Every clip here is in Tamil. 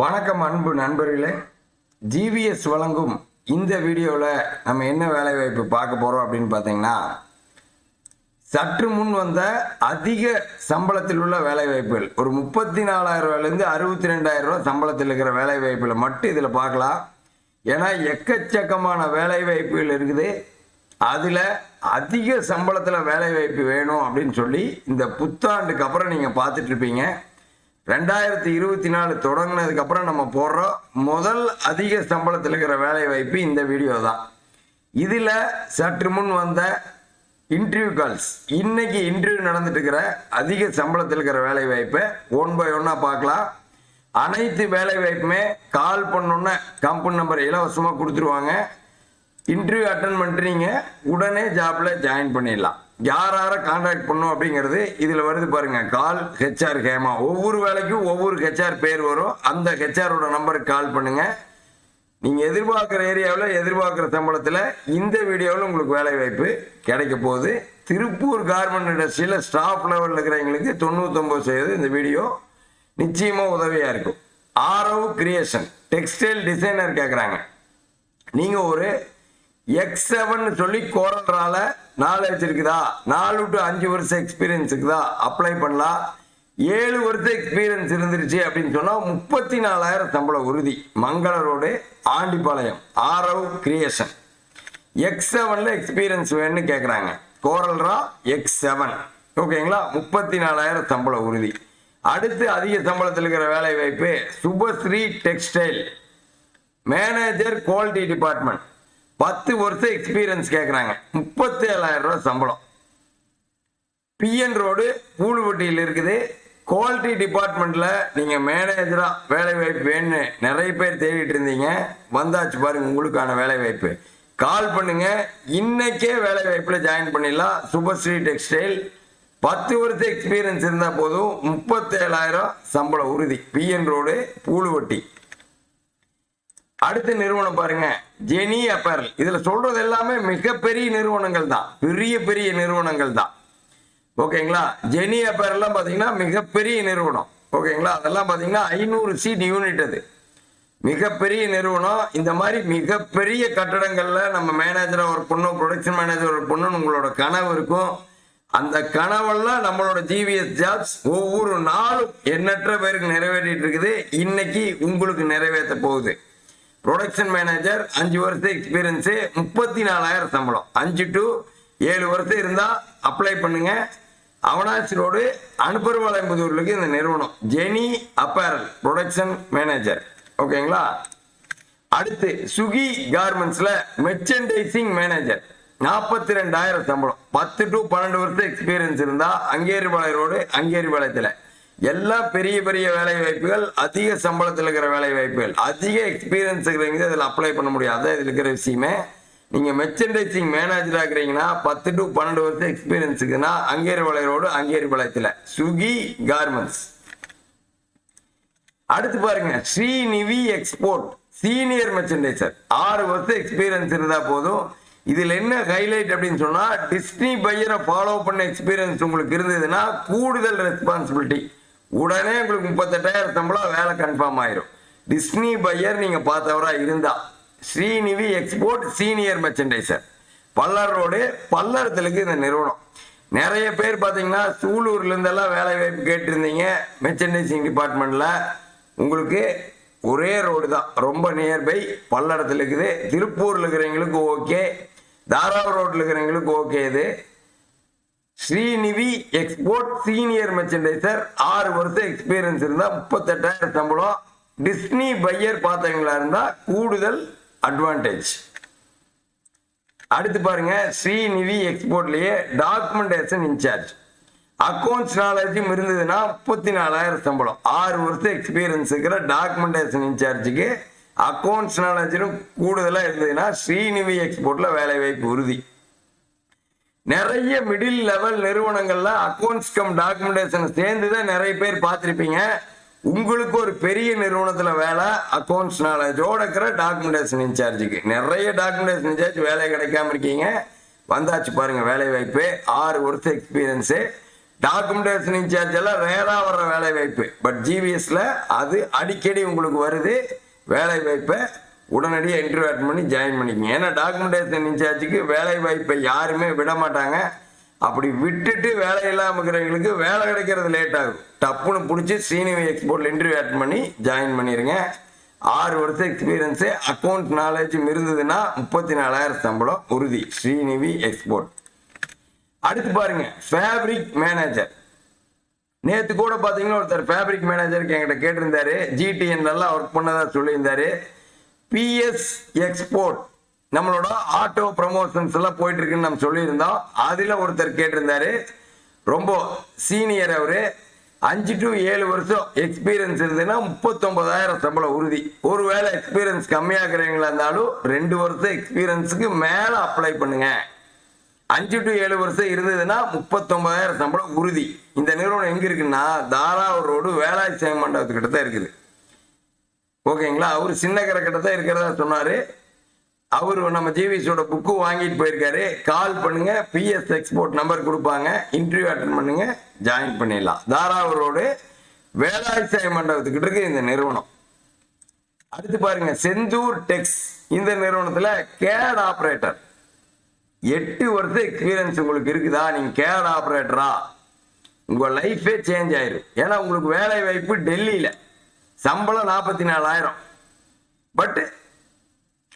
வணக்கம் அன்பு நண்பர்களே. ஜிவிஎஸ் வழங்கும் இந்த வீடியோவில் நம்ம என்ன வேலை வாய்ப்பு பார்க்க போகிறோம் அப்படின்னு பார்த்தீங்கன்னா சற்று முன் வந்த அதிக சம்பளத்தில் உள்ள வேலை வாய்ப்புகள். ஒரு முப்பத்தி நாலாயிரம் ரூபாயிலேருந்து அறுபத்தி ரெண்டாயிரம் ரூபா சம்பளத்தில் இருக்கிற வேலை வாய்ப்புகளை மட்டும் இதில் பார்க்கலாம். ஏன்னா எக்கச்சக்கமான வேலை வாய்ப்புகள் இருக்குது. அதில் அதிக சம்பளத்தில் வேலை வாய்ப்பு வேணும் அப்படின்னு சொல்லி இந்த புத்தாண்டுக்கு அப்புறம் நீங்கள் பார்த்துட்ருப்பீங்க ரெண்டாயிரத்தி இருபத்தி நாலு தொடங்கினதுக்கு அப்புறம் நம்ம போடுற முதல் அதிக சம்பளத்தில் இருக்கிற வேலை வாய்ப்பு இந்த வீடியோ தான். இதில் சற்று முன் வந்த இன்டர்வியூ கால்ஸ் இன்னைக்கு இன்டர்வியூ நடந்துட்டு இருக்கிற அதிக சம்பளத்தில் இருக்கிற வேலை வாய்ப்பை ஒன் பை ஒன்னா பார்க்கலாம். அனைத்து வேலை வாய்ப்புமே கால் பண்ணோன்னே கம்பெனி நம்பர் இலவசமாக கொடுத்துருவாங்க. இன்டர்வியூ அட்டன் பண்ணுறீங்க உடனே ஜாப்ல ஜாயின் பண்ணிடலாம். யார் யாரை கான்டாக்ட் பண்ணும் அப்படிங்கிறது இதில் வருது பாருங்க. Call HR Hema. ஒவ்வொரு வேலைக்கும் ஒவ்வொரு ஹெச்ஆர் பேர் வரும். அந்த ஹெச்ஆரோட நம்பருக்கு கால் பண்ணுங்க. நீங்கள் எதிர்பார்க்குற ஏரியாவில் எதிர்பார்க்குற சம்பளத்தில் இந்த வீடியோவில் உங்களுக்கு வேலை வாய்ப்பு கிடைக்க போகுது. திருப்பூர் கார்மெண்ட் இண்டஸ்ட்ரியில் ஸ்டாஃப் லெவலில் இருக்கிறவங்களுக்கு தொண்ணூத்தொம்பது சதவீதம் இந்த வீடியோ நிச்சயமாக உதவியாக இருக்கும். ஆரவ் கிரியேஷன் டெக்ஸ்டைல் டிசைனர் கேட்குறாங்க நீங்கள் ஒரு எக்ஸ் செவன் சொல்லி கோரல்றால நாலேஜ் இருக்குதா? நாலு டு அஞ்சு வருஷம் எக்ஸ்பீரியன்ஸ் இருக்குதா? அப்ளை பண்ணலாம். ஏழு வருஷம் எக்ஸ்பீரியன்ஸ் இருந்துருச்சு அப்படின்னு சொன்னால் முப்பத்தி நாலாயிரம் சம்பள உறுதி. Mangala road Andipalayam Aarav creation X செவனில் எக்ஸ்பீரியன்ஸ் வேணும்னு கேட்குறாங்க கோரல்ரா எக்ஸ் செவன் ஓகேங்களா முப்பத்தி நாலாயிரம் சம்பள உறுதி. அடுத்து அதிக சம்பளத்தில் இருக்கிற வேலை வாய்ப்பு Subashree textile. Manager quality department பத்து வருஷம் எக்ஸ்பீரியன்ஸ் கேட்குறாங்க முப்பத்தி ஏழாயிரம் ரூபா சம்பளம் பிஎன் ரோடு பூலுவட்டியில் இருக்குது. குவாலிட்டி டிபார்ட்மெண்ட்டில் நீங்கள் மேனேஜராக வேலை வாய்ப்பு வேணும்னு நிறைய பேர் தேடிட்டு இருந்தீங்க. வந்தாச்சு பாருங்க உங்களுக்கான வேலை வாய்ப்பு கால் பண்ணுங்க. இன்னைக்கே வேலை வாய்ப்பில் ஜாயின் பண்ணிடலாம் சுபஸ்ரீ டெக்ஸ்டைல் பத்து வருஷம் எக்ஸ்பீரியன்ஸ் இருந்தால் போதும். முப்பத்தேழாயிரம் சம்பளம் உறுதி. பிஎன் ரோடு பூலுவட்டி அடுத்த நிறுவனம் பாருங்க. ஜெனி அப்பரல் இதுல சொல்றது எல்லாமே மிகப்பெரிய நிறுவனங்கள் தான். பெரிய பெரிய நிறுவனங்கள் தான். ஓகேங்களா? ஜெனி அப்பரெல்லாம் பாத்தீங்கன்னா மிகப்பெரிய நிறுவனம். ஓகேங்களா? அதெல்லாம் பாத்தீங்கன்னா ஐநூறு சீட் யூனிட் அது. மிகப்பெரிய நிறுவனம். இந்த மாதிரி மிகப்பெரிய கட்டடங்களில் நம்ம மேனேஜராக ஒர்க் பண்ணணும் ப்ரொடக்ஷன் மேனேஜர் ஒர்க் பண்ணணும் உங்களோட கனவு இருக்கும். அந்த கனவெல்லாம் நம்மளோட ஜிவிஎஸ் ஜாப்ஸ் ஒவ்வொரு நாளும் எண்ணற்ற பேருக்கு நிறைவேற்றிட்டு இருக்குது. இன்னைக்கு உங்களுக்கு நிறைவேற்ற போகுது. ப்ரொடக்ஷன் மேனேஜர் அஞ்சு வருஷம் எக்ஸ்பீரியன்ஸு முப்பத்தி நாலாயிரம் சம்பளம். அஞ்சு டு ஏழு வருஷம் இருந்தால் அப்ளை பண்ணுங்க. அவனாசி ரோடு அனுப்பருவாளையம்புதூர்லுக்கு இந்த நிறுவனம். ஜெனி அப்பேரல் ப்ரொடக்ஷன் மேனேஜர் ஓகேங்களா அடுத்து சுகி கார்மெண்ட்ஸில் மெர்ச்சன்டைசிங் மேனேஜர் நாற்பத்தி ரெண்டாயிரம் சம்பளம். பத்து டு பன்னெண்டு வருஷம் எக்ஸ்பீரியன்ஸ் இருந்தால் அங்கேரிபாளைய ரோடு அங்கேரிபாளையத்தில் எல்லா பெரிய பெரிய வேலை வாய்ப்புகள் அதிக சம்பளத்தில் இருக்கிற வேலை வாய்ப்புகள். அதிக எக்ஸ்பீரியன்ஸ் இருக்கிறவங்க இதில் அப்ளை பண்ண முடியாது. இதில் இருக்கிற விஷயமே. நீங்கள் மெர்ச்சன்டைசிங் மேனேஜராக இருக்கிறீங்கன்னா பத்து டு பன்னெண்டு வருஷம் எக்ஸ்பீரியன்ஸ் இருக்குன்னா அங்கேரிபாளைய ரோடு அங்கேரிபாளையத்தில் சுகி கார்மெண்ட்ஸ் அடுத்து பாருங்க ஸ்ரீநிவி எக்ஸ்போர்ட் சீனியர் மெர்ச்சன்டைசர் ஆறு வருஷம் எக்ஸ்பீரியன்ஸ் இருந்தால் போதும். இதில் என்ன ஹைலைட் அப்படின்னு சொன்னால் டிஸ்னி பையரை ஃபாலோ பண்ண எக்ஸ்பீரியன்ஸ் உங்களுக்கு இருந்ததுன்னா கூடுதல் ரெஸ்பான்சிபிலிட்டி உடனே உங்களுக்கு முப்பத்தெட்டாயிரம் சம்பளம் வேலை கன்ஃபார்ம் ஆயிரும். டிஸ்னி பையர் நீங்க பார்த்தவரா இருந்தா Srinivi export senior merchandiser Pallar road பல்லரத்துலுக்கு இந்த நிறுவனம். நிறைய பேர் பார்த்தீங்கன்னா சூலூர்ல இருந்தெல்லாம் வேலை வாய்ப்பு கேட்டிருந்தீங்க மெர்ச்சன்டைசிங் டிபார்ட்மெண்ட்ல உங்களுக்கு ஒரே ரோடு தான். ரொம்ப நியர்பை பல்லடத்தில் இருக்குது. திருப்பூர்ல இருக்கிறவங்களுக்கு ஓகே தாராவூர் ரோட்ல இருக்கிறவங்களுக்கு ஓகே இது. ஸ்ரீநிதி எக்ஸ்போர்ட் சீனியர் மெர்ச்சன்டைசர் ஆறு வருஷம் எக்ஸ்பீரியன்ஸ் இருந்தால் முப்பத்தெட்டாயிரம் சம்பளம். டிஸ்னி பையர் பார்த்தவங்களா இருந்தால் கூடுதல் அட்வான்டேஜ் அடுத்து பாருங்க ஸ்ரீநிதி எக்ஸ்போர்ட்லேயே டாக்குமெண்டேஷன் இன்சார்ஜ் அக்கௌண்ட்ஸ் நாலேஜும் இருந்ததுன்னா முப்பத்தி நாலாயிரம் சம்பளம். ஆறு வருஷம் எக்ஸ்பீரியன்ஸ் இருக்கிற டாக்குமெண்டேஷன் இன்சார்ஜுக்கு அக்கௌண்ட்ஸ் நாலேஜும் கூடுதலாக இருந்ததுன்னா ஸ்ரீநிதி எக்ஸ்போர்ட்டில் வேலை வாய்ப்பு உறுதி. நிறைய மிடில் லெவல் நிறுவனங்கள்ல அக்கௌண்ட்ஸ் கம் டாக்குமெண்டேஷன் சேர்ந்து தான் நிறைய பேர் பார்த்துருப்பீங்க. உங்களுக்கு ஒரு பெரிய நிறுவனத்தில் வேலை அக்கௌண்ட்ஸ் நாலேஜோட இருக்கிற டாக்குமெண்டேஷன் இன்சார்ஜுக்கு நிறைய டாக்குமெண்டேஷன் இன்சார்ஜ் வேலை கிடைக்காம இருக்கீங்க. வந்தாச்சு பாருங்க வேலை வாய்ப்பு. ஆறு வருஷம் எக்ஸ்பீரியன்ஸு டாக்குமெண்டேஷன் இன்சார்ஜ் எல்லாம் ரேரா வர்ற வேலை வாய்ப்பு. பட் ஜிவிஎஸ்ல அது அடிக்கடி உங்களுக்கு வருது. வேலை வாய்ப்பை உடனடியாக இன்டர்வியூ அட்டன் பண்ணி ஜாயின் பண்ணிக்கங்க. ஏன்னா டாக்குமெண்டேஷன் இன்சார்ஜுக்கு வேலை வாய்ப்பை யாருமே விட மாட்டாங்க அப்படி விட்டுட்டு வேலை இல்லாமல் இருக்கிறவங்களுக்கு வேலை கிடைக்கிறது லேட் ஆகும். டப்புன்னு பிடிச்சி சீனியர் எக்ஸ்போர்ட்டில் இன்டர்வியூ அட்டன் பண்ணி ஜாயின் பண்ணிடுங்க ஆறு வருஷம் எக்ஸ்பீரியன்ஸு அக்கௌண்ட் நாலேஜும் இருந்ததுன்னா முப்பத்தி நாலாயிரம் சம்பளம் உறுதி. ஸ்ரீநிவி எக்ஸ்போர்ட் அடுத்து பாருங்க ஃபேப்ரிக் மேனேஜர் நேற்று கூட பார்த்தீங்கன்னா ஒருத்தர் ஃபேப்ரிக் மேனேஜருக்கு என்கிட்ட கேட்டிருந்தாரு. ஜிடிஎன் நல்லா ஒர்க் பண்ணதாக சொல்லியிருந்தாரு. பிஎஸ் எக்ஸ்போர்ட் நம்மளோட ஆட்டோ ப்ரமோஷன்ஸ் எல்லாம் போயிட்டு இருக்குன்னு நம்ம சொல்லியிருந்தோம். அதில் ஒருத்தர் கேட்டிருந்தாரு. ரொம்ப சீனியர் அவரு. அஞ்சு டு ஏழு வருஷம் எக்ஸ்பீரியன்ஸ் இருந்ததுன்னா முப்பத்தொன்பதாயிரம் சம்பளம் உறுதி. ஒருவேளை எக்ஸ்பீரியன்ஸ் கம்மியாகிறவங்களா இருந்தாலும் ரெண்டு வருஷம் எக்ஸ்பீரியன்ஸுக்கு மேலே அப்ளை பண்ணுங்க. அஞ்சு டு ஏழு வருஷம் இருந்ததுன்னா முப்பத்தொன்பதாயிரம் சம்பளம் உறுதி. இந்த நிறுவனம் எங்கே இருக்குன்னா தாராவூர் ரோடு வேளாண் சேவை மண்டபத்துக்கிட்ட தான் இருக்குது. ஓகேங்களா? அவர் சின்ன கரக்கிட்ட தான் இருக்கிறதா சொன்னாரு. அவர் நம்ம ஜிவிஸோட புக்கு வாங்கிட்டு போயிருக்காரு. கால் பண்ணுங்க. பிஎஸ் எக்ஸ்போர்ட் நம்பர் கொடுப்பாங்க. இன்டர்வியூ அட்டன் பண்ணுங்க. ஜாயின் பண்ணிடலாம். தாராவூர் ரோடு வேளாண் சேவை மண்டபத்துக்கிட்ட இருக்கு இந்த நிறுவனம். அடுத்து பாருங்க. செந்தூர் டெக்ஸ் இந்த நிறுவனத்துல கேட் ஆபரேட்டர் எட்டு வருஷம் எக்ஸ்பீரியன்ஸ் உங்களுக்கு இருக்குதா? நீங்க கேட் ஆபரேட்டரா உங்க லைஃபே சேஞ்ச் ஆயிரும். ஏன்னா உங்களுக்கு வேலை வாய்ப்பு டெல்லியில. சம்பளம் நாற்பத்தி நாலாயிரம் பட்டு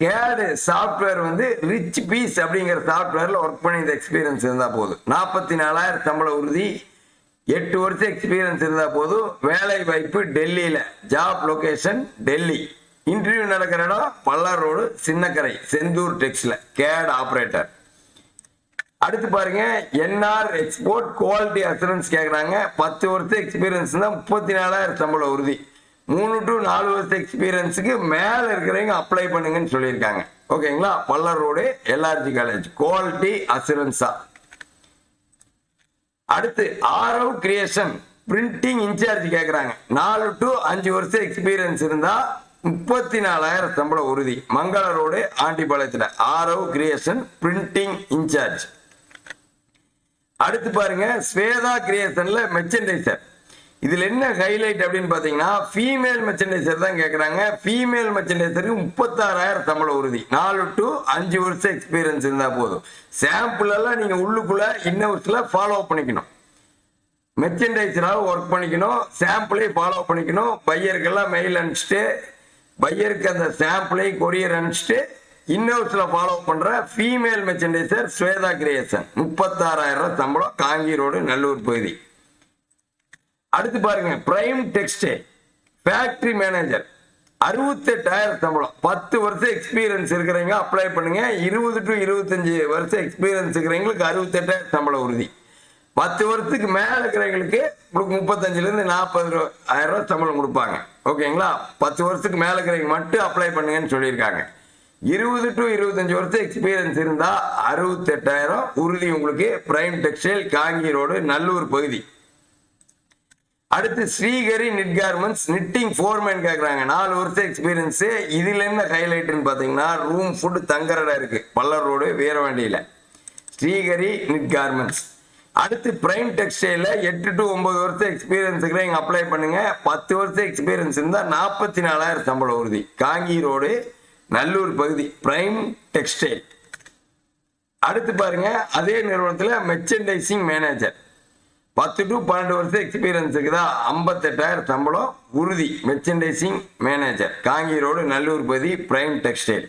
கேடு சாஃப்ட்வேர் வந்து ரிச் பீஸ் அப்படிங்கிற சாஃப்ட்வேரில் ஒர்க் பண்ணி இந்த எக்ஸ்பீரியன்ஸ் இருந்தால் போதும். நாற்பத்தி நாலாயிரம் சம்பள உறுதி எட்டு வருஷம் எக்ஸ்பீரியன்ஸ் இருந்தால் போதும். வேலை வாய்ப்பு டெல்லியில். Job location Delhi. இன்டர்வியூ நடக்கிற இடம் பல்லார் ரோடு சின்னக்கரை செந்தூர் டெக்ஸில். கேட் ஆப்ரேட்டர் அடுத்து பாருங்க என்ஆர் எக்ஸ்போர்ட் குவாலிட்டி அசூரன்ஸ் கேட்குறாங்க பத்து வருஷம் எக்ஸ்பீரியன்ஸ் தான் முப்பத்தி நாலாயிரம் சம்பளம் உறுதி. மூணு டு நாலு வருஷம் எக்ஸ்பீரியன்ஸுக்கு மேலே இருக்கிறவங்க அப்ளை பண்ணுங்கன்னு சொல்லியிருக்காங்க. ஓகேங்களா Pallar road LRG college quality அசூரன்ஸா அடுத்து ஆரவ் கிரியேஷன் பிரிண்டிங் இன்சார்ஜ் கேட்குறாங்க நாலு டு அஞ்சு வருஷம் எக்ஸ்பீரியன்ஸ் இருந்தால் முப்பத்தி நாலாயிரம் சம்பளம் உறுதி. மங்கள ரோடு ஆண்டிபாளையத்தில். ஆரவ் கிரியேஷன் பிரிண்டிங் இன்சார்ஜ் அடுத்து பாருங்க ஸ்வேதா கிரியேஷன்ல மெச்சன்டைசர் இதுல என்ன ஹைலைட் அப்படின்னு பாத்தீங்கன்னா ஃபீமேல் மெர்ச்சன்டைசர் தான் கேட்குறாங்க ஃபீமேல் மெர்ச்சன்டைசருக்கு முப்பத்தாறாயிரம் சம்பள உறுதி. நாலு டு அஞ்சு வருஷம் எக்ஸ்பீரியன்ஸ் இருந்தா போதும். சாம்பிள் எல்லாம் நீங்க உள்ளுக்குள்ள இன்னவர்ஸ்ல ஃபாலோ பண்ணிக்கணும். மெர்ச்சன்டைசராக ஒர்க் பண்ணிக்கணும். சாம்பிளை ஃபாலோ பண்ணிக்கணும். பையருக்கெல்லாம் மெயில் அனுப்பிச்சிட்டு பையருக்கு அந்த சாம்பிளை கொரியர் அனுப்பிச்சிட்டு இன்னொருத்தில் ஃபாலோ பண்ணுற ஃபீமேல் மெர்ச்சன்டைசர் ஸ்வேதா கிரியேஷன் முப்பத்தாறாயிரம் ரூபாய் சம்பளம் காங்கி ரோடு நல்லூர் பகுதி. அடுத்து பாருங்க பிரைம் டெக்ஸ்டைல் ஃபேக்டரி மேனேஜர் அறுபத்தெட்டாயிரம் சம்பளம் பத்து வருஷம் எக்ஸ்பீரியன்ஸ் இருக்கிறவங்க அப்ளை பண்ணுங்க. இருபது டு இருபத்தஞ்சு வருஷம் எக்ஸ்பீரியன்ஸ் இருக்கிறவங்களுக்கு அறுபத்தெட்டாயிரம் சம்பளம் உறுதி. பத்து வருஷத்துக்கு மேலே இருக்கிறவங்களுக்கு உங்களுக்கு முப்பத்தஞ்சிலேருந்து நாற்பது ஆயிரம் ரூபா சம்பளம் கொடுப்பாங்க. ஓகேங்களா? பத்து வருஷத்துக்கு மேலே இருக்கிறவங்க மட்டும் அப்ளை பண்ணுங்கன்னு சொல்லியிருக்காங்க. இருபது டு இருபத்தஞ்சு வருஷம் எக்ஸ்பீரியன்ஸ் இருந்தால் அறுபத்தெட்டாயிரம் உறுதி உங்களுக்கு பிரைம் டெக்ஸ்டைல் காங்கி ரோடு நல்லூர் பகுதி. அடுத்து Srikari knit garments knitting foreman கேட்குறாங்க நாலு வருஷம் எக்ஸ்பீரியன்ஸு இதுல என்ன ஹைலைட்னு பார்த்தீங்கன்னா ரூம் ஃபுட்டு தங்குற இடம் இருக்குது பல்லர் ரோடு வீரவாண்டியில் ஸ்ரீகரி நிட் கார்மெண்ட்ஸ் அடுத்து பிரைம் டெக்ஸ்டைலில் எட்டு டு ஒன்பது வருஷம் எக்ஸ்பீரியன்ஸ் இருக்கிறவங்க அப்ளை பண்ணுங்கள் பத்து வருஷம் எக்ஸ்பீரியன்ஸ் இருந்தால் நாற்பத்தி நாலாயிரம் சம்பளம் உறுதி. காங்கி ரோடு நல்லூர் பகுதி பிரைம் டெக்ஸ்டைல் அடுத்து பாருங்கள் அதே நிறுவனத்தில் மெர்ச்சன்டைசிங் மேனேஜர் பத்து டு பன்னெண்டு வருஷம் எக்ஸ்பீரியன்ஸுக்கு தான் ஐம்பத்தெட்டாயிரம் சம்பளம் உறுதி. Merchandising manager Kangi road Nallur பகுதி பிரைம் டெக்ஸ்டைல்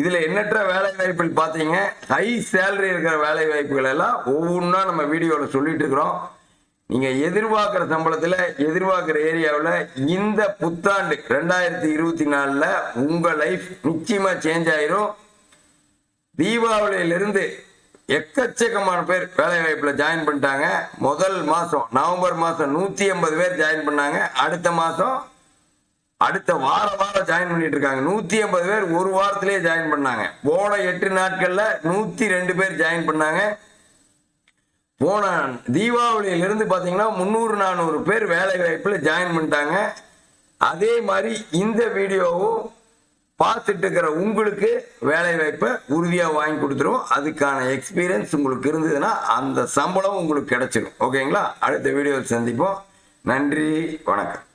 இதில் எண்ணற்ற வேலை வாய்ப்புகள் பார்த்தீங்க? ஹை சேலரி இருக்கிற வேலை வாய்ப்புகள் எல்லாம் ஒவ்வொன்றா நம்ம வீடியோவில் சொல்லிட்டு இருக்கிறோம். நீங்கள் எதிர்பார்க்குற சம்பளத்தில் எதிர்பார்க்குற ஏரியாவில் இந்த புத்தாண்டு ரெண்டாயிரத்தி இருபத்தி நாலில் உங்கள் லைஃப் நிச்சயமாக சேஞ்ச் ஆயிரும். தீபாவளியிலிருந்து எக்கச்சக்கமான பேர் வேலைவாய்ப்பில் ஜாயின் பண்ணிட்டாங்க. முதல் மாதம் நவம்பர் மாதம் நூற்றி ஐம்பது பேர் ஜாயின் பண்ணாங்க. அடுத்த மாதம் அடுத்த வார வாரம் ஜாயின் பண்ணிட்டு இருக்காங்க. நூற்றி ஐம்பது பேர் ஒரு வாரத்திலேயே ஜாயின் பண்ணாங்க. போன எட்டு நாட்களில் நூற்றி ரெண்டு பேர் ஜாயின் பண்ணாங்க. போன தீபாவளியிலிருந்து பார்த்தீங்கன்னா முந்நூறு நானூறு பேர் வேலை வாய்ப்பில் ஜாயின் பண்ணிட்டாங்க. அதே மாதிரி இந்த வீடியோவும் பார்த்துட்டு இருக்கிற உங்களுக்கு வேலை வாய்ப்பை உறுதியாக வாங்கி கொடுத்துரும் அதுக்கான எக்ஸ்பீரியன்ஸ் உங்களுக்கு இருந்ததுன்னா அந்த சம்பளம் உங்களுக்கு கிடைச்சிடும் ஓகேங்களா அடுத்த வீடியோவில் சந்திப்போம். நன்றி வணக்கம்.